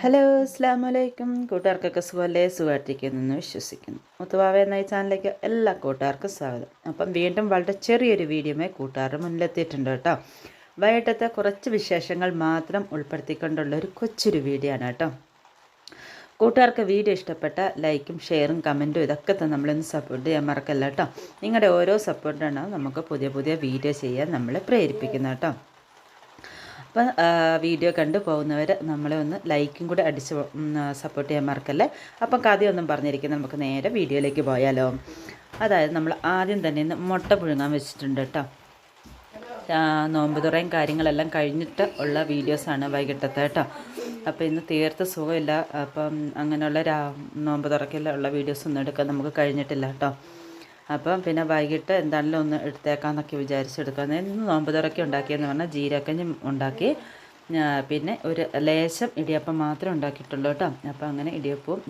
Hello അസ്സാം വലൈക്കും കൂട്ടുകാർക്കൊക്കെ സുഖമല്ലേ? സുഖമായിട്ടിരിക്കുന്നു വിശ്വസിക്കുന്നു. മുത്തുവാവ എന്ന ഈ ചാനലിലേക്ക് എല്ലാ കൂട്ടുകാർക്കും സ്വാഗതം. അപ്പം വീണ്ടും വളരെ ചെറിയൊരു വീഡിയോമേ കൂട്ടുകാരുടെ മുന്നിലെത്തിയിട്ടുണ്ട് കേട്ടോ. വൈകിട്ടത്തെ കുറച്ച് വിശേഷങ്ങൾ മാത്രം ഉൾപ്പെടുത്തിക്കൊണ്ടുള്ള ഒരു കൊച്ചൊരു വീഡിയോ ആണ് കേട്ടോ. കൂട്ടുകാർക്ക് വീഡിയോ ഇഷ്ടപ്പെട്ട ലൈക്കും ഷെയറും കമന്റും ഇതൊക്കെ തന്നെ നമ്മളൊന്ന് സപ്പോർട്ട് ചെയ്യാൻ മറക്കല്ല കേട്ടോ. നിങ്ങളുടെ ഓരോ സപ്പോർട്ടാണ് നമുക്ക് പുതിയ പുതിയ വീഡിയോ ചെയ്യാൻ നമ്മളെ പ്രേരിപ്പിക്കുന്നത് കേട്ടോ. അപ്പം വീഡിയോ കണ്ടു പോകുന്നവർ നമ്മളെ ഒന്ന് ലൈക്കും കൂടെ അടിച്ച് സപ്പോർട്ട് ചെയ്യാൻ മറക്കല്ലേ? അപ്പം കഥയൊന്നും പറഞ്ഞിരിക്കുന്നത് നമുക്ക് നേരെ വീഡിയോയിലേക്ക് പോയാലോ. അതായത് നമ്മൾ ആദ്യം തന്നെ ഇന്ന് മുട്ട പുഴുങ്ങാൻ വെച്ചിട്ടുണ്ട് കേട്ടോ നോമ്പ് തുറയും കാര്യങ്ങളെല്ലാം കഴിഞ്ഞിട്ട് ഉള്ള വീഡിയോസാണ് വൈകിട്ടത്തെ കേട്ടോ അപ്പോൾ ഇന്ന് തീർത്ത് സുഖമില്ല. അപ്പം അങ്ങനെയുള്ള രാ നോമ്പ് വീഡിയോസ് വീഡിയോസൊന്നും എടുക്കാൻ നമുക്ക് കഴിഞ്ഞിട്ടില്ല കേട്ടോ അപ്പം പിന്നെ വൈകിട്ട് എന്താണെങ്കിലും ഒന്ന് എടുത്തേക്കാന്നൊക്കെ വിചാരിച്ചെടുക്കാം ഇന്ന് നോമ്പ് തുറക്കി ഉണ്ടാക്കിയെന്ന് പറഞ്ഞാൽ ജീരക്കഞ്ഞി ഉണ്ടാക്കി പിന്നെ ഒരു ലേശം ഇടിയപ്പം മാത്രമേ ഉണ്ടാക്കിയിട്ടുള്ളൂ കേട്ടോ. അപ്പം അങ്ങനെ ഇടിയപ്പവും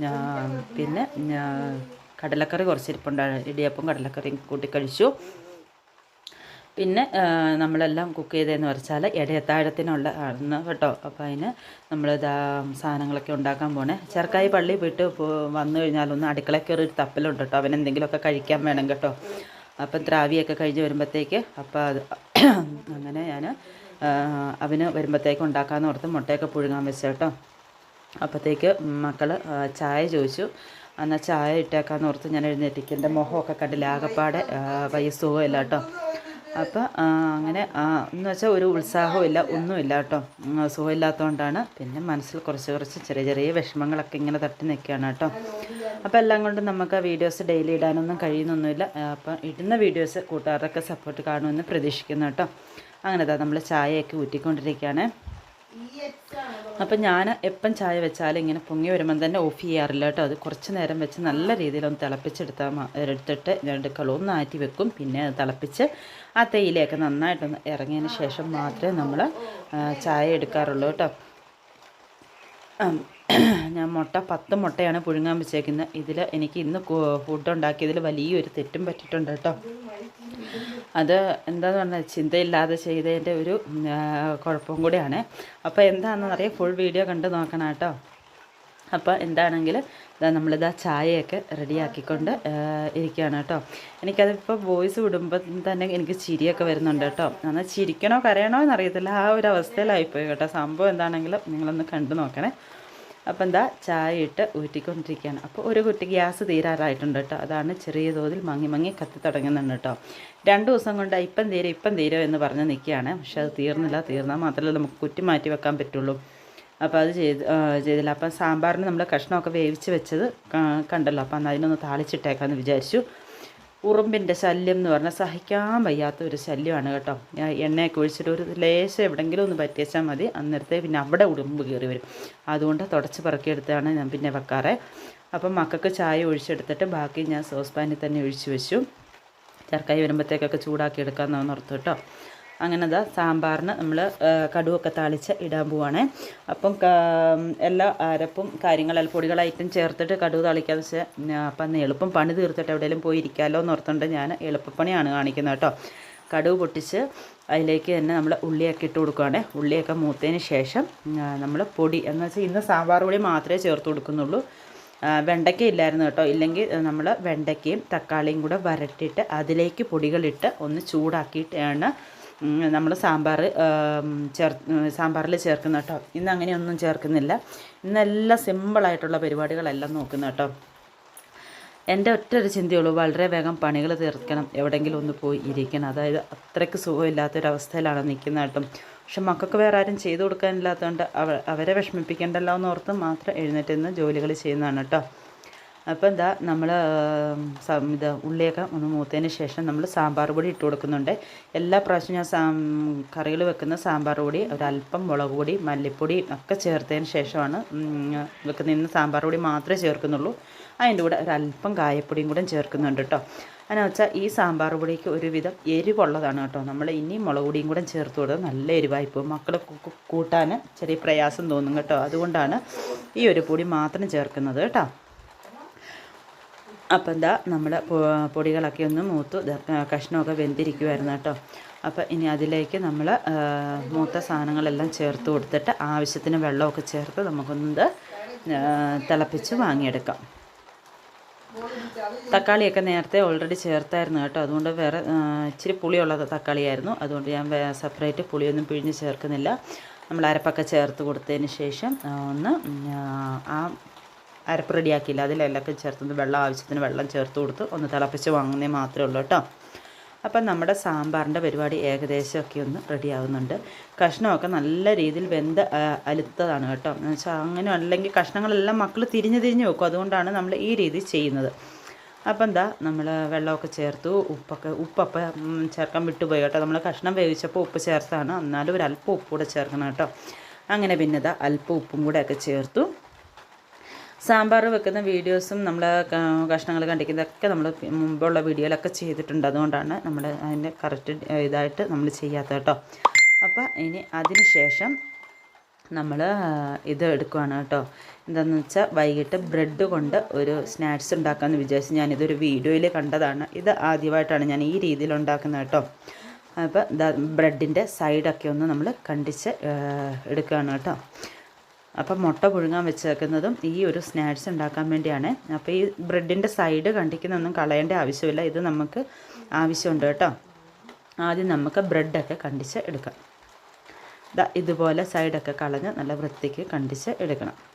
പിന്നെ കടലക്കറി കുറച്ചിരിപ്പുണ്ടായിരുന്നു ഇടിയപ്പം കടലക്കറിയും കൂട്ടി കഴിച്ചു. പിന്നെ നമ്മളെല്ലാം കുക്ക് ചെയ്തതെന്ന് വെച്ചാൽ ഇടയത്താഴത്തിനുള്ള ആണ് കേട്ടോ. അപ്പോൾ അതിന് നമ്മൾ ഇതാ സാധനങ്ങളൊക്കെ ഉണ്ടാക്കാൻ പോണേ. ചെറുക്കായി പള്ളി വിട്ട് വന്നു കഴിഞ്ഞാലൊന്ന് അടുക്കള കയറി ഒരു തപ്പലുണ്ട് കേട്ടോ. അവൻ എന്തെങ്കിലുമൊക്കെ കഴിക്കാൻ വേണം കേട്ടോ. അപ്പം ദ്രാവിയൊക്കെ കഴിഞ്ഞ് വരുമ്പോഴത്തേക്ക് അപ്പോൾ അത് അങ്ങനെ ഞാൻ അവന് വരുമ്പോഴത്തേക്ക് ഉണ്ടാക്കാമെന്ന് ഓർത്ത് മുട്ടയൊക്കെ പുഴുങ്ങാൻ വെച്ച കേട്ടോ. അപ്പോഴത്തേക്ക് മക്കൾ ചായ ചോദിച്ചു. എന്നാൽ ചായ ഇട്ടേക്കാന്ന് ഓർത്ത് ഞാൻ എഴുന്നേറ്റിക്കും. എന്റെ മുഖമൊക്കെ കണ്ടില്ല? ആകെപ്പാടെ വയസ്സുഖമില്ല കേട്ടോ. അപ്പോൾ അങ്ങനെ എന്ന് വെച്ചാൽ ഒരു ഉത്സാഹമില്ല ഒന്നുമില്ല കേട്ടോ. സുഖമില്ലാത്തതുകൊണ്ടാണ് പിന്നെ മനസ്സിൽ കുറച്ച് കുറച്ച് ചെറിയ ചെറിയ വിഷമങ്ങളൊക്കെ ഇങ്ങനെ തട്ടി നിൽക്കുകയാണ് കേട്ടോ. അപ്പോൾ എല്ലാം കൊണ്ടും നമുക്ക് വീഡിയോസ് ഡെയിലി ഇടാനൊന്നും കഴിയുന്നൊന്നുമില്ല. അപ്പം ഇടുന്ന വീഡിയോസ് കൂട്ടുകാരുടെയൊക്കെ സപ്പോർട്ട് കാണുമെന്ന് പ്രതീക്ഷിക്കുന്നു കേട്ടോ. അങ്ങനെ നമ്മൾ ചായയൊക്കെ ഊറ്റിക്കൊണ്ടിരിക്കുകയാണ് അപ്പം ഞാൻ എപ്പം ചായ വെച്ചാലും ഇങ്ങനെ പൊങ്ങി വരുമ്പം തന്നെ ഓഫ് ചെയ്യാറില്ല കേട്ടോ. അത് കുറച്ച് നേരം വെച്ച് നല്ല രീതിയിൽ ഒന്ന് തിളപ്പിച്ചെടുത്താൽ എടുത്തിട്ട് രണ്ട് കളൊന്ന് ആറ്റി വെക്കും. പിന്നെ അത് തിളപ്പിച്ച് ആ തേയിലയൊക്കെ നന്നായിട്ടൊന്ന് ഇറങ്ങിയതിന് ശേഷം മാത്രമേ നമ്മൾ ചായ എടുക്കാറുള്ളൂ കേട്ടോ. ഞാൻ മുട്ട പത്ത് മുട്ടയാണ് പുഴുങ്ങാൻ വെച്ചേക്കുന്നത്. ഇതിൽ എനിക്ക് ഇന്ന് ഫുഡ് ഉണ്ടാക്കിയതിൽ വലിയൊരു തെറ്റും പറ്റിയിട്ടുണ്ട് കേട്ടോ. അത് എന്താന്ന് പറഞ്ഞാൽ ചിന്തയില്ലാതെ ചെയ്തതിന്റെ ഒരു കുഴപ്പം കൂടിയാണ്. അപ്പോൾ എന്താണെന്ന് അറിയാം ഫുൾ വീഡിയോ കണ്ട് നോക്കണം കേട്ടോ. അപ്പോൾ എന്താണെങ്കിൽ ഇതാ നമ്മളിതാ ചായയൊക്കെ റെഡിയാക്കിക്കൊണ്ട് ഇരിക്കുകയാണ് കേട്ടോ. എനിക്കതിപ്പോൾ വോയിസ് വിടുമ്പോൾ തന്നെ എനിക്ക് ചിരിയൊക്കെ വരുന്നുണ്ട് കേട്ടോ. എന്നാൽ ചിരിക്കണോ കരയണോ എന്നറിയത്തില്ല. ആ ഒരു അവസ്ഥയിലായിപ്പോയി കേട്ടോ. സംഭവം എന്താണെങ്കിലും നിങ്ങളൊന്ന് കണ്ടു നോക്കണേ. അപ്പോൾ എന്താ ചായ ഇട്ട് ഊറ്റിക്കൊണ്ടിരിക്കുകയാണ്. അപ്പോൾ ഒരു കുട്ടി ഗ്യാസ് തീരാറായിട്ടുണ്ട് കേട്ടോ. അതാണ് ചെറിയ തോതിൽ മങ്ങി മങ്ങി കത്തി തുടങ്ങുന്നുണ്ട് കേട്ടോ. രണ്ട് ദിവസം കൊണ്ട് ഇപ്പം തീരും ഇപ്പം തീരോ എന്ന് പറഞ്ഞ് നിൽക്കുകയാണ്. പക്ഷെ അത് തീർന്നില്ല. തീർന്നാൽ മാത്രമല്ല നമുക്ക് കുറ്റി മാറ്റി വെക്കാൻ പറ്റുള്ളൂ. അപ്പോൾ അത് ചെയ്ത് ചെയ്തില്ല. അപ്പം സാമ്പാറിന് നമ്മൾ കഷ്ണമൊക്കെ വേവിച്ച് വെച്ചത് കണ്ടല്ലോ. അപ്പം അതിനൊന്ന് താളിച്ചിട്ടേക്കാമെന്ന് വിചാരിച്ചു. ഉറുമ്പിന്റെ ശല്യം എന്ന് പറഞ്ഞാൽ സഹിക്കാൻ വയ്യാത്ത ഒരു ശല്യമാണ് കേട്ടോ. എണ്ണയൊക്കെ ഒഴിച്ചിട്ട് ഒരു ലേശം എവിടെയെങ്കിലും ഒന്ന് പറ്റിയച്ചാൽ മതി. അന്നേരത്തെ പിന്നെ അവിടെ ഉറുമ്പ് കയറി വരും. അതുകൊണ്ട് തുടച്ച് പറക്കിയെടുത്താണ് ഞാൻ പിന്നെ വെക്കാറ്. അപ്പം മക്കൾക്ക് ചായ ഒഴിച്ചെടുത്തിട്ട് ബാക്കി ഞാൻ സോസ് പാനിൽ തന്നെ ഒഴിച്ച് വെച്ചു. ചെറുക്കായി വരുമ്പോഴത്തേക്കൊക്കെ ചൂടാക്കി എടുക്കാമെന്നാണ് ഓർത്തു കേട്ടോ. അങ്ങനെ അതാ സാമ്പാറിന് നമ്മൾ കടുവൊക്കെ താളിച്ച് ഇടാൻ പോവാണ്. അപ്പം എല്ലാ അരപ്പും കാര്യങ്ങളെല്ലാം പൊടികളായിട്ടും ചേർത്തിട്ട് കടുവ് താളിക്കാന്ന് വെച്ചാൽ അപ്പം എളുപ്പം പണി തീർത്തിട്ട് എവിടെയെങ്കിലും പോയി ഇരിക്കാമല്ലോ എന്ന് ഓർത്തുകൊണ്ട് ഞാൻ എളുപ്പപ്പണിയാണ് കാണിക്കുന്നത് കേട്ടോ. കടുവ് പൊട്ടിച്ച് അതിലേക്ക് തന്നെ നമ്മൾ ഉള്ളിയൊക്കെ ഇട്ട് കൊടുക്കുകയാണ് ഉള്ളിയൊക്കെ മൂത്തതിന് ശേഷം നമ്മൾ പൊടി എന്ന് വെച്ചാൽ ഇന്ന് സാമ്പാർ പൊടി മാത്രമേ ചേർത്ത് കൊടുക്കുന്നുള്ളൂ. വെണ്ടയ്ക്ക ഇല്ലായിരുന്നു കേട്ടോ. ഇല്ലെങ്കിൽ നമ്മൾ വെണ്ടയ്ക്കയും തക്കാളിയും കൂടെ വരട്ടിയിട്ട് അതിലേക്ക് പൊടികളിട്ട് ഒന്ന് ചൂടാക്കിയിട്ടാണ് നമ്മൾ സാമ്പാർ ചേർ സാമ്പാറിൽ ചേർക്കുന്ന കേട്ടോ. ഇന്ന് അങ്ങനെയൊന്നും ചേർക്കുന്നില്ല. ഇന്നെല്ലാം സിമ്പിളായിട്ടുള്ള പരിപാടികളെല്ലാം നോക്കുന്ന കേട്ടോ. എന്റെ ഒറ്റ ഒരു ചിന്തയുള്ളൂ വളരെ വേഗം പണികൾ തീർക്കണം. എവിടെയെങ്കിലും ഒന്ന് പോയി ഇരിക്കണം. അതായത് അത്രയ്ക്ക് സുഖമില്ലാത്തൊരവസ്ഥയിലാണ് നിൽക്കുന്നത് കേട്ടോ. പക്ഷെ മക്കൾക്ക് വേറെ ആരും ചെയ്തു കൊടുക്കാനില്ലാത്തതുകൊണ്ട് അവ അവരെ വിഷമിപ്പിക്കേണ്ടല്ലോ എന്ന് ഓർത്ത് മാത്രം എഴുന്നേറ്റ് നിന്ന് ജോലികൾ ചെയ്യുന്നതാണ് കേട്ടോ. അപ്പോൾ എന്താ നമ്മൾ ഇത് ഉള്ളിയൊക്കെ ഒന്ന് മൂത്തതിന് ശേഷം നമ്മൾ സാമ്പാർ പൊടി ഇട്ട് കൊടുക്കുന്നുണ്ട്. എല്ലാ പ്രാവശ്യവും ഞാൻ സാ കറികൾ വെക്കുന്ന സാമ്പാർ പൊടി ഒരല്പം മുളക് പൊടി മല്ലിപ്പൊടി ഒക്കെ ചേർത്തതിന് ശേഷമാണ് വെക്കുന്ന ഇന്ന് സാമ്പാർ പൊടി മാത്രമേ ചേർക്കുന്നുള്ളൂ. അതിന്റെ കൂടെ ഒരല്പം കായപ്പൊടിയും കൂടെ ചേർക്കുന്നുണ്ട് കേട്ടോ. എന്നാ വെച്ചാൽ ഈ സാമ്പാർ പൊടിക്ക് ഒരുവിധം എരിവുള്ളതാണ് കേട്ടോ. നമ്മൾ ഇനി മുളക് പൊടിയും കൂടെ ചേർത്ത് കൊടുത്താൽ നല്ല എരിവായി പോകും. മക്കൾ കൂട്ടാൻ ചെറിയ പ്രയാസം തോന്നും കേട്ടോ. അതുകൊണ്ടാണ് ഈ ഒരു പൊടി മാത്രം ചേർക്കുന്നത് കേട്ടോ. അപ്പം എന്താ നമ്മുടെ പൊടികളൊക്കെ ഒന്ന് മൂത്ത് കഷ്ണമൊക്കെ വെന്തിരിക്കുമായിരുന്നു കേട്ടോ. അപ്പോൾ ഇനി അതിലേക്ക് നമ്മൾ മൂത്ത സാധനങ്ങളെല്ലാം ചേർത്ത് കൊടുത്തിട്ട് ആവശ്യത്തിന് വെള്ളമൊക്കെ ചേർത്ത് നമുക്കൊന്നത് തിളപ്പിച്ച് വാങ്ങിയെടുക്കാം. തക്കാളിയൊക്കെ നേരത്തെ ഓൾറെഡി ചേർത്തായിരുന്നു കേട്ടോ. അതുകൊണ്ട് വേറെ ഇച്ചിരി പുളിയുള്ള തക്കാളിയായിരുന്നു. അതുകൊണ്ട് ഞാൻ സെപ്പറേറ്റ് പുളിയൊന്നും പിഴിഞ്ഞ് ചേർക്കുന്നില്ല. നമ്മൾ അരപ്പൊക്കെ ചേർത്ത് കൊടുത്തതിന് ശേഷം ഒന്ന് ആ അരപ്പ് റെഡിയാക്കിയില്ല. അതിലെല്ലാം ചേർത്ത് വെള്ളം ആവശ്യത്തിന് വെള്ളം ചേർത്ത് കൊടുത്ത് ഒന്ന് തിളപ്പിച്ച് വാങ്ങുന്നേ മാത്രമേ ഉള്ളൂ കേട്ടോ. അപ്പം നമ്മുടെ സാമ്പാറിന്റെ പരിപാടി ഏകദേശമൊക്കെ ഒന്ന് റെഡി ആവുന്നുണ്ട് കഷ്ണമൊക്കെ നല്ല രീതിയിൽ വെന്ത് അലുത്തതാണ് കേട്ടോ. എന്ന് വെച്ചാൽ അങ്ങനെ അല്ലെങ്കിൽ കഷ്ണങ്ങളെല്ലാം മക്കൾ തിരിഞ്ഞ് തിരിഞ്ഞ് വെക്കും. അതുകൊണ്ടാണ് നമ്മൾ ഈ രീതി ചെയ്യുന്നത്. അപ്പം എന്താ നമ്മൾ വെള്ളമൊക്കെ ചേർത്തു. ഉപ്പൊക്കെ ഉപ്പൊക്കെ ഉം, ചേർക്കാൻ വിട്ടുപോയി കേട്ടോ. നമ്മൾ കഷ്ണം വേവിച്ചപ്പോൾ ഉപ്പ് ചേർത്താണ്. എന്നാലും ഒരു അല്പം ഉപ്പ് കൂടെ ചേർക്കണം കേട്ടോ. അങ്ങനെ പിന്നെ ഇതാ അല്പം ഉപ്പും കൂടെയൊക്കെ ചേർത്തു. സാമ്പാർ വെക്കുന്ന വീഡിയോസും നമ്മൾ കഷ്ണങ്ങൾ കണ്ടിക്കുന്നതൊക്കെ നമ്മൾ മുമ്പുള്ള വീഡിയോയിലൊക്കെ ചെയ്തിട്ടുണ്ട്. അതുകൊണ്ടാണ് നമ്മൾ അതിന്റെ കറക്റ്റ് ഇതായിട്ട് നമ്മൾ ചെയ്യാത്തത് കേട്ടോ. അപ്പോൾ ഇനി അതിന് ശേഷം നമ്മൾ ഇത് എടുക്കുവാണ് കേട്ടോ. എന്താണെന്ന് വെച്ചാൽ വൈകിട്ട് ബ്രെഡ് കൊണ്ട് ഒരു സ്നാക്സ് ഉണ്ടാക്കാമെന്ന് വിചാരിച്ച് ഞാനിതൊരു വീഡിയോയിൽ കണ്ടതാണ്. ഇത് ആദ്യമായിട്ടാണ് ഞാൻ ഈ രീതിയിൽ ഉണ്ടാക്കുന്നത് കേട്ടോ. അപ്പോൾ ബ്രെഡിന്റെ സൈഡൊക്കെ ഒന്ന് നമ്മൾ കണ്ടിച്ച് എടുക്കുകയാണ് കേട്ടോ. അപ്പം മുട്ട പുഴുങ്ങാൻ വെച്ചേക്കുന്നതും ഈ ഒരു സ്നാക്സ് ഉണ്ടാക്കാൻ വേണ്ടിയാണ്. അപ്പോൾ ഈ ബ്രെഡിന്റെ സൈഡ് കണ്ടിക്കുന്നൊന്നും കളയേണ്ട ആവശ്യമില്ല. ഇത് നമുക്ക് ആവശ്യമുണ്ട് കേട്ടോ. ആദ്യം നമുക്ക് ബ്രെഡൊക്കെ കണ്ടിച്ച് എടുക്കാം. ഇതുപോലെ സൈഡൊക്കെ കളഞ്ഞ് നല്ല വൃത്തിക്ക് കണ്ടിച്ച് എടുക്കണം.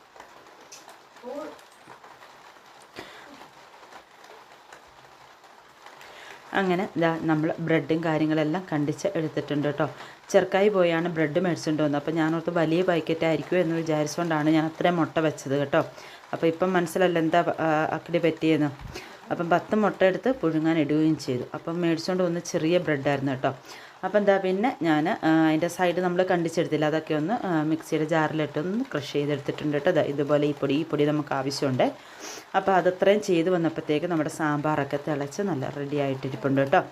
അങ്ങനെ ഇതാ നമ്മൾ ബ്രെഡും കാര്യങ്ങളെല്ലാം കണ്ടിച്ച് എടുത്തിട്ടുണ്ട് കേട്ടോ ചെറുക്കായി പോയാണ് ബ്രെഡ് മേടിച്ചുകൊണ്ട് വന്നത്. അപ്പോൾ ഞാനോർത്ത് വലിയ പാക്കറ്റ് ആയിരിക്കും എന്ന് വിചാരിച്ചുകൊണ്ടാണ് ഞാൻ അത്രയും മുട്ട വെച്ചത് കേട്ടോ. അപ്പോൾ ഇപ്പം മനസ്സിലല്ല എന്താ അക്കടി പറ്റിയെന്ന്. അപ്പം പത്ത് മുട്ട എടുത്ത് പുഴുങ്ങാൻ ഇടുകയും ചെയ്തു. അപ്പം മേടിച്ചുകൊണ്ട് വന്ന് ചെറിയ ബ്രെഡായിരുന്നു കേട്ടോ. അപ്പം എന്താ പിന്നെ ഞാൻ അതിന്റെ സൈഡ് നമ്മൾ കണ്ടിച്ചെടുത്തില്ല. അതൊക്കെ ഒന്ന് മിക്സിയുടെ ജാറിലിട്ട് ഒന്ന് ക്രഷ് ചെയ്തെടുത്തിട്ടുണ്ട് കേട്ടോ. ഇതുപോലെ ഈ പൊടി ഈ പൊടി നമുക്ക് ആവശ്യമുണ്ട്. അപ്പോൾ അതത്രയും ചെയ്ത് വന്നപ്പോഴത്തേക്ക് നമ്മുടെ സാമ്പാറൊക്കെ തിളച്ച് നല്ല റെഡി ആയിട്ടിരിപ്പുണ്ട് കേട്ടോ.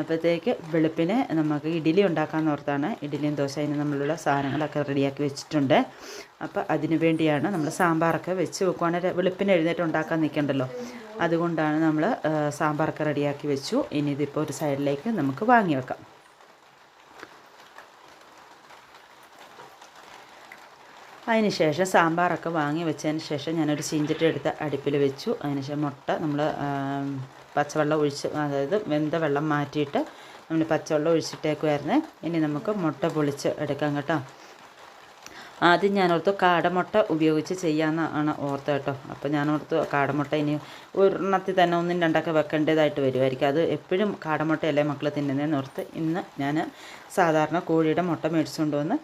അപ്പോഴത്തേക്ക് വെളുപ്പിന് നമുക്ക് ഇഡ്ഡലി ഉണ്ടാക്കാമെന്ന് ഓർത്താണ്. ഇഡ്ഡലിയും അതിന് നമ്മളുള്ള സാധനങ്ങളൊക്കെ റെഡിയാക്കി വെച്ചിട്ടുണ്ട്. അപ്പോൾ അതിനു വേണ്ടിയാണ് നമ്മൾ സാമ്പാറൊക്കെ വെച്ച് വെക്കുവാണെങ്കിൽ വെളുപ്പിനെ എഴുന്നേറ്റ് ഉണ്ടാക്കാൻ നിൽക്കണ്ടല്ലോ. അതുകൊണ്ടാണ് നമ്മൾ സാമ്പാർക്ക് റെഡിയാക്കി വെച്ചു. ഇനി ഇതിപ്പോൾ ഒരു സൈഡിലേക്ക് നമുക്ക് വാങ്ങി വെക്കാം. അതിന് ശേഷം സാമ്പാറൊക്കെ വാങ്ങി വെച്ചതിന് ശേഷം ഞാനൊരു ചീഞ്ചട്ടി എടുത്ത് അടുപ്പിൽ വെച്ചു. അതിന് ശേഷം മുട്ട നമ്മൾ പച്ചവെള്ളം ഒഴിച്ച് അതായത് വെന്ത വെള്ളം മാറ്റിയിട്ട് നമ്മൾ പച്ചവെള്ളം ഒഴിച്ചിട്ടേക്കുമായിരുന്നേ ഇനി നമുക്ക് മുട്ട പൊളിച്ച് എടുക്കാം കേട്ടോ. ആദ്യം ഞാൻ കാടമുട്ട ഉപയോഗിച്ച് ചെയ്യാമെന്നാണ് ഓർത്ത് കേട്ടോ. അപ്പോൾ ഞാൻ കാടമുട്ട ഇനി ഒരെണ്ണത്തിൽ തന്നെ ഒന്നും രണ്ടൊക്കെ വെക്കേണ്ടതായിട്ട് വരുമായിരിക്കും അത് എപ്പോഴും കാടമുട്ടയല്ലേ മക്കൾ തിന്നുന്നതെന്ന് ഓർത്ത് ഇന്ന് ഞാൻ സാധാരണ കോഴിയുടെ മുട്ട മേടിച്ചുകൊണ്ട് വന്ന്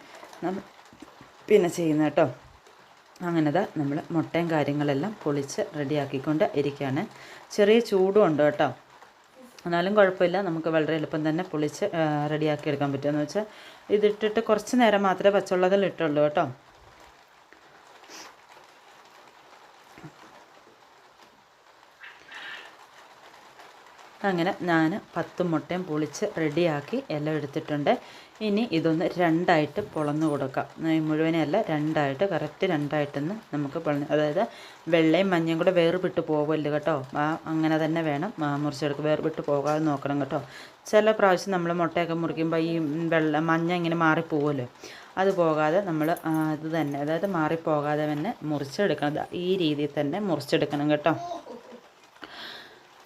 പിന്നെ ചെയ്യുന്ന കേട്ടോ. അങ്ങനത് നമ്മൾ മുട്ടയും കാര്യങ്ങളെല്ലാം പൊളിച്ച് റെഡിയാക്കിക്കൊണ്ട് ഇരിക്കുകയാണ് ചെറിയ ചൂടും ഉണ്ട് കേട്ടോ. എന്നാലും കുഴപ്പമില്ല. നമുക്ക് വളരെ എളുപ്പം തന്നെ പൊളിച്ച് റെഡിയാക്കി എടുക്കാൻ പറ്റുമെന്ന് വെച്ചാൽ ഇതിട്ടിട്ട് കുറച്ച് നേരം മാത്രമേ പച്ചവെള്ളത്തിൽ ഇട്ടുള്ളൂ കേട്ടോ. അങ്ങനെ ഞാൻ പത്ത് മുട്ടയും പൊളിച്ച് റെഡിയാക്കി എല്ലാം എടുത്തിട്ടുണ്ട്. ഇനി ഇതൊന്ന് രണ്ടായിട്ട് പൊളന്ന് കൊടുക്കാം. മുഴുവനെയല്ല രണ്ടായിട്ട് കറക്റ്റ് രണ്ടായിട്ടൊന്ന് നമുക്ക് പൊളന്ന് അതായത് വെള്ളയും മഞ്ഞയും കൂടെ വേർപിട്ട് പോകുമല്ലോ കേട്ടോ? ആ അങ്ങനെ തന്നെ വേണം. മുറിച്ചെടുക്കുക വേർപിട്ട് പോകാതെ നോക്കണം കേട്ടോ. ചില പ്രാവശ്യം നമ്മൾ മുട്ടയൊക്കെ മുറിക്കുമ്പോൾ ഈ വെള്ള മഞ്ഞ ഇങ്ങനെ മാറിപ്പോകുമല്ലോ അത് പോകാതെ നമ്മൾ ഇത് തന്നെ അതായത് മാറിപ്പോകാതെ തന്നെ മുറിച്ചെടുക്കണം. ഈ രീതിയിൽ തന്നെ മുറിച്ചെടുക്കണം കേട്ടോ.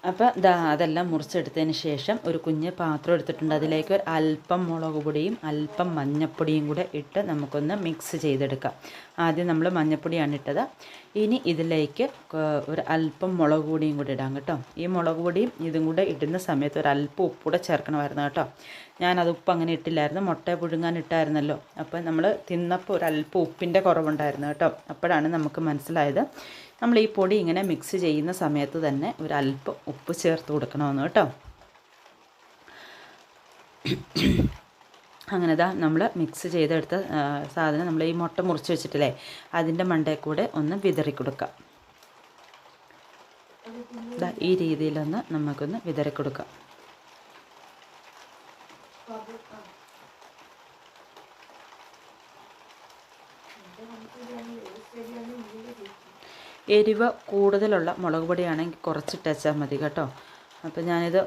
അപ്പോൾ ദാ അതെല്ലാം മുറിച്ചെടുത്തതിന് ശേഷം ഒരു കുഞ്ഞ് പാത്രം എടുത്തിട്ടുണ്ട്. അതിലേക്ക് ഒരു അല്പം മുളക് പൊടിയും അല്പം മഞ്ഞപ്പൊടിയും കൂടെ ഇട്ട് നമുക്കൊന്ന് മിക്സ് ചെയ്തെടുക്കാം. ആദ്യം നമ്മൾ മഞ്ഞപ്പൊടിയാണ് ഇട്ടത്. ഇനി ഇതിലേക്ക് ഒരു അല്പം മുളക് പൊടിയും കൂടി ഇടാം കേട്ടോ. ഈ മുളക് പൊടിയും ഇതും കൂടെ ഇടുന്ന സമയത്ത് ഒരു അല്പം ഉപ്പ് കൂടെ ചേർക്കണമായിരുന്നു കേട്ടോ. ഞാനത് ഉപ്പ് അങ്ങനെ ഇട്ടില്ലായിരുന്നു. മുട്ട പുഴുങ്ങാൻ ഇട്ടായിരുന്നല്ലോ. അപ്പോൾ നമ്മൾ തിന്നപ്പോൾ ഒരു അല്പം ഉപ്പിന്റെ കുറവുണ്ടായിരുന്നു കേട്ടോ. അപ്പോഴാണ് നമുക്ക് മനസ്സിലായത്. നമ്മൾ ഈ പൊടി ഇങ്ങനെ മിക്സ് ചെയ്യുന്ന സമയത്ത് തന്നെ ഒരു അല്പം ഉപ്പ് ചേർത്ത് കൊടുക്കണമെന്ന് കേട്ടോ. അങ്ങനെ ദാ നമ്മൾ മിക്സ് ചെയ്തെടുത്ത സാധനം നമ്മൾ ഈ മുട്ട മുറിച്ച് വെച്ചിട്ടില്ലേ അതിന്റെ മണ്ടേ കൂടെ ഒന്ന് വിതറി കൊടുക്കാം. ഈ രീതിയിലൊന്ന് നമുക്കൊന്ന് വിതറി കൊടുക്കാം. എരിവ് കൂടുതലുള്ള മുളക് പൊടിയാണെങ്കിൽ കുറച്ചിട്ടാൽ മതി കേട്ടോ. അപ്പോൾ ഞാനിത്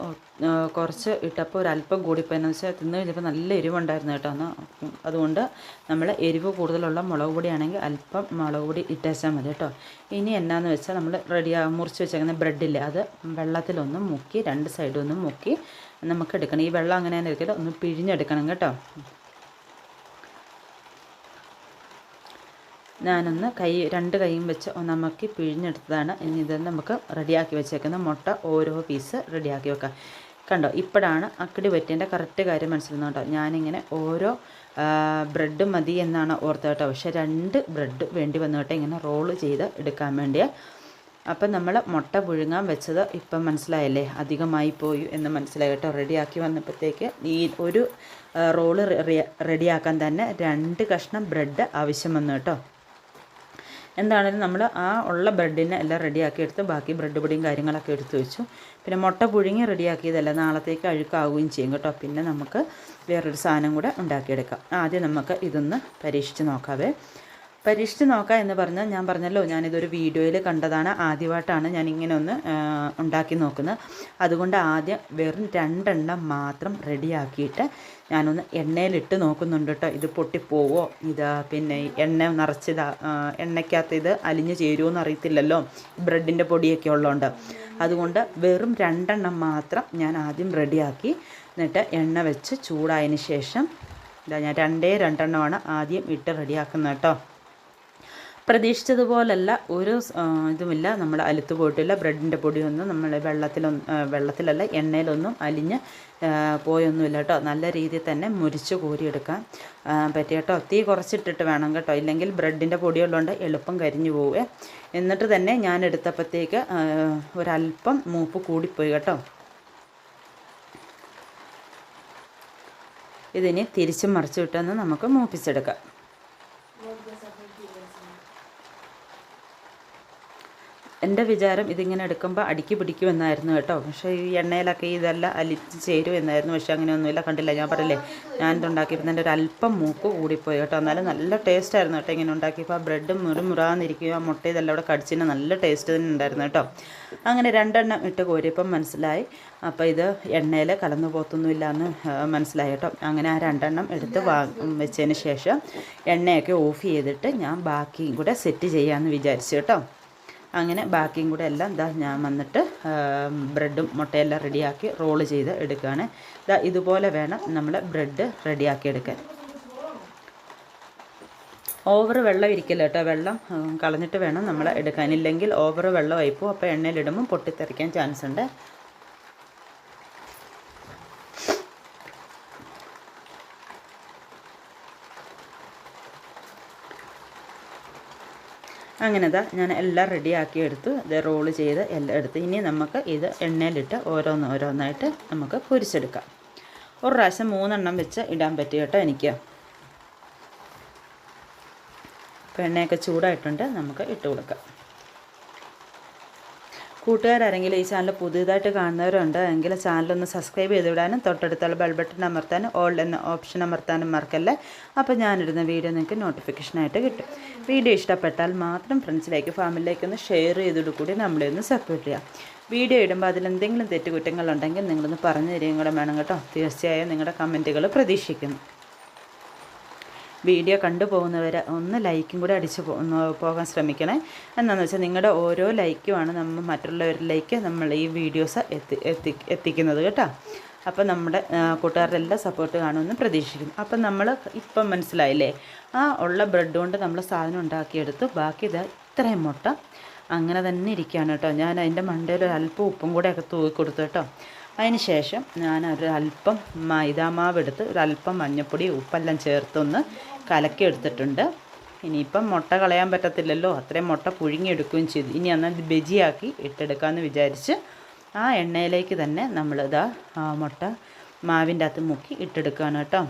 കുറച്ച് ഇട്ടപ്പോൾ ഒരല്പം കൂടിപ്പോയെന്ന് വെച്ചാൽ തിന്ന് കഴിഞ്ഞപ്പോൾ നല്ല എരിവുണ്ടായിരുന്നു കേട്ടോ. എന്നാൽ അതുകൊണ്ട് നമ്മൾ എരിവ് കൂടുതലുള്ള മുളക് പൊടിയാണെങ്കിൽ അല്പം മുളക് പൊടി ഇട്ടേച്ചാൽ മതി കേട്ടോ. ഇനി എന്നാന്ന് വെച്ചാൽ നമ്മൾ റെഡി മുറിച്ച് വെച്ചേക്കുന്ന ബ്രെഡില്ലേ അത് വെള്ളത്തിലൊന്ന് മുക്കി രണ്ട് സൈഡും ഒന്ന് മുക്കി നമുക്ക് എടുക്കണം. ഈ വെള്ളം അങ്ങനെ തന്നെ ഒന്ന് പിഴിഞ്ഞെടുക്കണം കേട്ടോ. ഞാനൊന്ന് കൈ രണ്ട് കൈയും വെച്ച് ഒന്നമ്മക്കി പിഴിഞ്ഞെടുത്തതാണ്. ഇനി ഇത് നമുക്ക് റെഡിയാക്കി വെച്ചേക്കുന്ന. മുട്ട ഓരോ പീസ് റെഡിയാക്കി വെക്കാം. കണ്ടോ ഇപ്പോഴാണ് അക്കിടി പറ്റിയതിന്റെ കറക്റ്റ് കാര്യം മനസ്സിലാകുന്നത് കേട്ടോ. ഞാനിങ്ങനെ ഓരോ ബ്രെഡ് മതി എന്നാണ് ഓർത്തത് കേട്ടോ. പക്ഷേ രണ്ട് ബ്രെഡ് വേണ്ടി വന്നു കേട്ടോ. ഇങ്ങനെ റോൾ ചെയ്ത് എടുക്കാൻ വേണ്ടിയേ. അപ്പം നമ്മൾ മുട്ട പുഴുങ്ങാൻ വെച്ചത് ഇപ്പം മനസ്സിലായല്ലേ? അധികമായി പോയി എന്ന് മനസ്സിലായി കേട്ടോ. റെഡിയാക്കി വന്നപ്പോഴത്തേക്ക് ഈ ഒരു റോൾ റെഡിയാക്കാൻ തന്നെ രണ്ട് കഷ്ണം ബ്രെഡ് ആവശ്യം വന്നു കേട്ടോ. എന്താണെങ്കിലും നമ്മൾ ആ ഉള്ള ബ്രെഡിനെ എല്ലാം റെഡിയാക്കി എടുത്ത് ബാക്കി ബ്രെഡ് പൊടിയും കാര്യങ്ങളൊക്കെ എടുത്ത് വെച്ചു. പിന്നെ മുട്ട പുഴുങ്ങി റെഡിയാക്കിയതല്ല നാളത്തേക്ക് അഴുക്കാവുകയും ചെയ്യും കേട്ടോ. പിന്നെ നമുക്ക് വേറൊരു സാധനം കൂടെ ഉണ്ടാക്കിയെടുക്കാം. ആദ്യം നമുക്ക് ഇതൊന്ന് പരീക്ഷിച്ച് നോക്കാവേ. പരീക്ഷിച്ച് നോക്കാം എന്ന് പറഞ്ഞാൽ ഞാൻ പറഞ്ഞല്ലോ ഞാനിതൊരു വീഡിയോയിൽ കണ്ടതാണ്. ആദ്യമായിട്ടാണ് ഞാൻ ഇങ്ങനെ ഒന്ന് ഉണ്ടാക്കി നോക്കുന്നത്. അതുകൊണ്ട് ആദ്യം വെറും രണ്ടെണ്ണം മാത്രം റെഡിയാക്കിയിട്ട് ഞാനൊന്ന് എണ്ണയിലിട്ട് നോക്കുന്നുണ്ട് കേട്ടോ. ഇത് പൊട്ടിപ്പോവോ? ഇത് പിന്നെ എണ്ണ നിറച്ചതാ എണ്ണയ്ക്കകത്ത് ഇത് അലിഞ്ഞ് ചേരുമോ എന്ന് അറിയത്തില്ലല്ലോ? ബ്രെഡിന്റെ പൊടിയൊക്കെ ഉള്ളതുകൊണ്ട് അതുകൊണ്ട് വെറും രണ്ടെണ്ണം മാത്രം ഞാൻ ആദ്യം റെഡിയാക്കി എന്നിട്ട് എണ്ണ വെച്ച് ചൂടായതിന് ശേഷം ഇതാ ഞാൻ രണ്ടേ രണ്ടെണ്ണമാണ് ആദ്യം ഇട്ട് റെഡിയാക്കുന്നത് കേട്ടോ. പ്രതീക്ഷിച്ചതുപോലല്ല. ഒരു ഇതുമില്ല. നമ്മൾ അലുത്ത് പോയിട്ടില്ല. ബ്രെഡിന്റെ പൊടിയൊന്നും നമ്മൾ വെള്ളത്തിലൊന്നും വെള്ളത്തിലല്ല എണ്ണയിലൊന്നും അലിഞ്ഞ് പോയൊന്നുമില്ല കേട്ടോ. നല്ല രീതിയിൽ തന്നെ മുരിച്ച് കോരിയെടുക്കാൻ പറ്റിയ പറ്റി കേട്ടോ. തീ കുറച്ചിട്ടിട്ട് വേണം കേട്ടോ. ഇല്ലെങ്കിൽ ബ്രെഡിന്റെ പൊടിയുള്ളതുകൊണ്ട് എളുപ്പം കരിഞ്ഞു പോവേ. എന്നിട്ട് തന്നെ ഞാൻ എടുത്തപ്പോഴത്തേക്ക് ഒരല്പം മൂപ്പ് കൂടിപ്പോയി കേട്ടോ. ഇതിനി തിരിച്ചും മറിച്ചു വിട്ടെന്ന് നമുക്ക് മൂപ്പിച്ചെടുക്കാം. എന്റെ വിചാരം ഇതിങ്ങനെ എടുക്കുമ്പോൾ അടുക്കി പിടിക്കുമെന്നായിരുന്നു കേട്ടോ. പക്ഷേ ഈ എണ്ണയിലൊക്കെ ഇതെല്ലാം അലിച്ച് ചേരും എന്നായിരുന്നു പക്ഷേ അങ്ങനെയൊന്നുമില്ല. കണ്ടില്ല ഞാൻ പറയില്ലേ ഞാൻ ഇതുണ്ടാക്കിയപ്പോൾ എന്റെ ഒരു അല്പം മൂക്ക് കൂടിപ്പോയി കേട്ടോ. എന്നാലും നല്ല ടേസ്റ്റ് ആയിരുന്നു കേട്ടോ ഇങ്ങനെ ഉണ്ടാക്കിയപ്പോൾ ആ ബ്രെഡ് മുറി മുറാന്നിരിക്കുകയും ആ മുട്ട ഇതെല്ലാം അവിടെ കടിച്ചിട്ട് നല്ല ടേസ്റ്റ് തന്നെ ഉണ്ടായിരുന്നു കേട്ടോ. അങ്ങനെ രണ്ടെണ്ണം ഇട്ട് കോരിയപ്പം മനസ്സിലായി. അപ്പോൾ ഇത് എണ്ണയിൽ കലന്നു പോത്തൊന്നുമില്ല എന്ന് മനസ്സിലായി കേട്ടോ. അങ്ങനെ ആ രണ്ടെണ്ണം എടുത്ത് വാ വെച്ചതിന് ശേഷം എണ്ണയൊക്കെ ഓഫ് ചെയ്തിട്ട് ഞാൻ ബാക്കിയും കൂടെ സെറ്റ് ചെയ്യാമെന്ന് വിചാരിച്ചു കേട്ടോ. അങ്ങനെ ബാക്കിയും കൂടെ എല്ലാം ഇതാ ഞാൻ വന്നിട്ട് ബ്രെഡും മുട്ടയെല്ലാം റെഡിയാക്കി റോൾ ചെയ്ത് എടുക്കുകയാണ് ഇതാ ഇതുപോലെ വേണം നമ്മൾ ബ്രെഡ് റെഡിയാക്കി എടുക്കാൻ. ഓവർ വെള്ളം ഇരിക്കില്ല കേട്ടോ. വെള്ളം കളഞ്ഞിട്ട് വേണം നമ്മൾ എടുക്കാൻ. ഇല്ലെങ്കിൽ ഓവർ വെള്ളം ആയിപ്പോൾ അപ്പോൾ എണ്ണയിലിടുമ്പോൾ പൊട്ടിത്തെറിക്കാൻ ചാൻസ് ഉണ്ട് അങ്ങനെ ഇതാ ഞാൻ എല്ലാം റെഡിയാക്കി എടുത്തു ഇത് റോൾ ചെയ്ത് എല്ലാം എടുത്ത് ഇനി നമുക്ക് ഇത് എണ്ണയിലിട്ട് ഓരോന്ന് ഓരോന്നായിട്ട് നമുക്ക് പൊരിച്ചെടുക്കാം. ഒരു പ്രാവശ്യം മൂന്നെണ്ണം വെച്ച് ഇടാൻ പറ്റി കേട്ടോ എനിക്ക്. അപ്പോൾ എണ്ണയൊക്കെ ചൂടായിട്ടുണ്ട് നമുക്ക് ഇട്ട് കൊടുക്കാം. കൂട്ടുകാരാരെങ്കിലും ഈ ചാനൽ പുതിയതായിട്ട് കാണുന്നവരുണ്ട് എങ്കിൽ ചാനലൊന്ന് സബ്സ്ക്രൈബ് ചെയ്ത് വിടാനും തൊട്ടടുത്തുള്ള ബെൽ ബട്ടൺ അമർത്താനും ഓൾ എന്ന ഓപ്ഷൻ അമർത്താനും മറക്കല്ലേ? അപ്പോൾ ഞാനിടുന്ന വീഡിയോ നിങ്ങൾക്ക് നോട്ടിഫിക്കേഷനായിട്ട് കിട്ടും. വീഡിയോ ഇഷ്ടപ്പെട്ടാൽ മാത്രം ഫ്രണ്ട്സിലേക്ക് ഫാമിലിയിലേക്ക് ഒന്ന് ഷെയർ ചെയ്തിട്ട് കൂടി നമ്മളെ ഒന്ന് സപ്പോർട്ട് ചെയ്യാം. വീഡിയോ ഇടുമ്പോൾ അതിലെന്തെങ്കിലും തെറ്റുകുറ്റങ്ങളുണ്ടെങ്കിൽ നിങ്ങളൊന്ന് പറഞ്ഞു തരികയും കൂടെ വേണം കേട്ടോ. തീർച്ചയായും നിങ്ങളുടെ കമന്റുകൾ പ്രതീക്ഷിക്കുന്നു. വീഡിയോ കണ്ടു പോകുന്നവരെ ഒന്ന് ലൈക്കും കൂടെ അടിച്ച് പോകാൻ ശ്രമിക്കണേ. എന്താണെന്ന് വെച്ചാൽ നിങ്ങളുടെ ഓരോ ലൈക്കുമാണ് നമ്മൾ മറ്റുള്ളവരിലേക്ക് നമ്മൾ ഈ വീഡിയോസ് എത്തി എത്തി എത്തിക്കുന്നത് കേട്ടോ. അപ്പം നമ്മുടെ കൂട്ടുകാരുടെ എല്ലാ സപ്പോർട്ട് കാണുമെന്ന് പ്രതീക്ഷിക്കുന്നു. അപ്പം നമ്മൾ ഇപ്പം മനസ്സിലായില്ലേ? ആ ഉള്ള ബ്രെഡ് കൊണ്ട് നമ്മൾ സാധനം ഉണ്ടാക്കിയെടുത്തു ബാക്കി ഇത് ഇത്രയും മുട്ട അങ്ങനെ തന്നെ ഇരിക്കുകയാണ് കേട്ടോ. ഞാൻ അതിന്റെ മണ്ടയിൽ ഒരു അല്പം ഉപ്പും കൂടെ ഒക്കെ തൂക്കി കൊടുത്തു കേട്ടോ. അതിന് ശേഷം ഞാൻ ഒരു അല്പം മൈദാമാവ് എടുത്ത് ഒരു അല്പം മഞ്ഞൾപ്പൊടി ഉപ്പെല്ലാം ചേർത്തൊന്ന് കലക്കി എടുത്തിട്ടുണ്ട് ഇനിയിപ്പം മുട്ട കളയാൻ പറ്റത്തില്ലല്ലോ. അത്രയും മുട്ട പുഴുങ്ങിയെടുക്കുകയും ചെയ്തു. ഇനി അന്ന് ബജിയാക്കി ഇട്ടെടുക്കാമെന്ന് വിചാരിച്ച് ആ എണ്ണയിലേക്ക് തന്നെ നമ്മളിതാ ആ മുട്ട മാവിന്റെ അകത്ത് മുക്കി ഇട്ടെടുക്കുകയാണ് കേട്ടോ.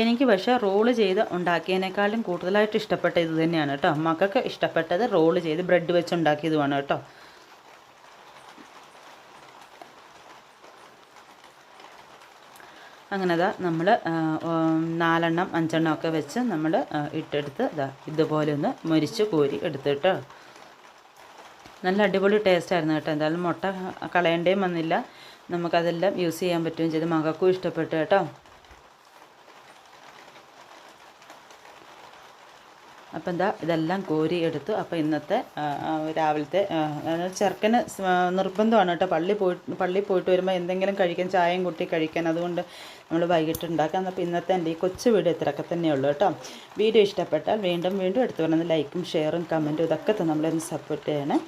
എനിക്ക് പക്ഷേ റോൾ ചെയ്ത് ഉണ്ടാക്കിയതിനേക്കാളും കൂടുതലായിട്ട് ഇഷ്ടപ്പെട്ട ഇത് തന്നെയാണ് കേട്ടോ. മക്കൾക്ക് ഇഷ്ടപ്പെട്ടത് റോൾ ചെയ്ത് ബ്രെഡ് വെച്ച് ഉണ്ടാക്കിയതുമാണ് കേട്ടോ. അങ്ങനെ അതാ നമ്മൾ നാലെണ്ണം അഞ്ചെണ്ണം ഒക്കെ വെച്ച് നമ്മൾ ഇട്ടെടുത്ത് ഇതാ ഇതുപോലെ ഒന്ന് മൊരിച്ച് കോരി എടുത്തിട്ടോ. നല്ല അടിപൊളി ടേസ്റ്റ് ആയിരുന്നു കേട്ടോ. എന്തായാലും മുട്ട കളയേണ്ടേയും വന്നില്ല. നമുക്കതെല്ലാം യൂസ് ചെയ്യാൻ പറ്റുകയും ചെയ്ത്. മകൾക്കും ഇഷ്ടപ്പെട്ടു കേട്ടോ. അപ്പം എന്താ ഇതെല്ലാം കോരി എടുത്തു. അപ്പോൾ ഇന്നത്തെ രാവിലത്തെ ചെറുക്കന് നിർബന്ധമാണ് കേട്ടോ. പള്ളി പോയി പള്ളി പോയിട്ട് വരുമ്പോൾ എന്തെങ്കിലും കഴിക്കാൻ ചായയും കൂട്ടി കഴിക്കാൻ. അതുകൊണ്ട് നമ്മൾ വൈകിട്ട് ഉണ്ടാക്കാം. അപ്പോൾ ഇന്നത്തെ എന്റെ ഈ കൊച്ചു വീഡിയോ ഇത്രയൊക്കെ തന്നെയുള്ളൂ കേട്ടോ. വീഡിയോ ഇഷ്ടപ്പെട്ടാൽ വീണ്ടും വീണ്ടും എടുത്തു പറയുന്നത് ലൈക്കും ഷെയറും കമന്റും ഇതൊക്കെ നമ്മളൊന്ന് സപ്പോർട്ട് ചെയ്യണേ.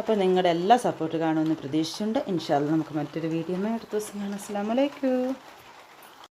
അപ്പോൾ നിങ്ങളുടെ എല്ലാ സപ്പോർട്ട് കാണുമെന്ന് പ്രതീക്ഷിച്ചുണ്ട് ഇൻഷാല്ല നമുക്ക് മറ്റൊരു വീഡിയോ അടുത്ത ദിവസം കാണാം. അസ്സാം വലൈക്കും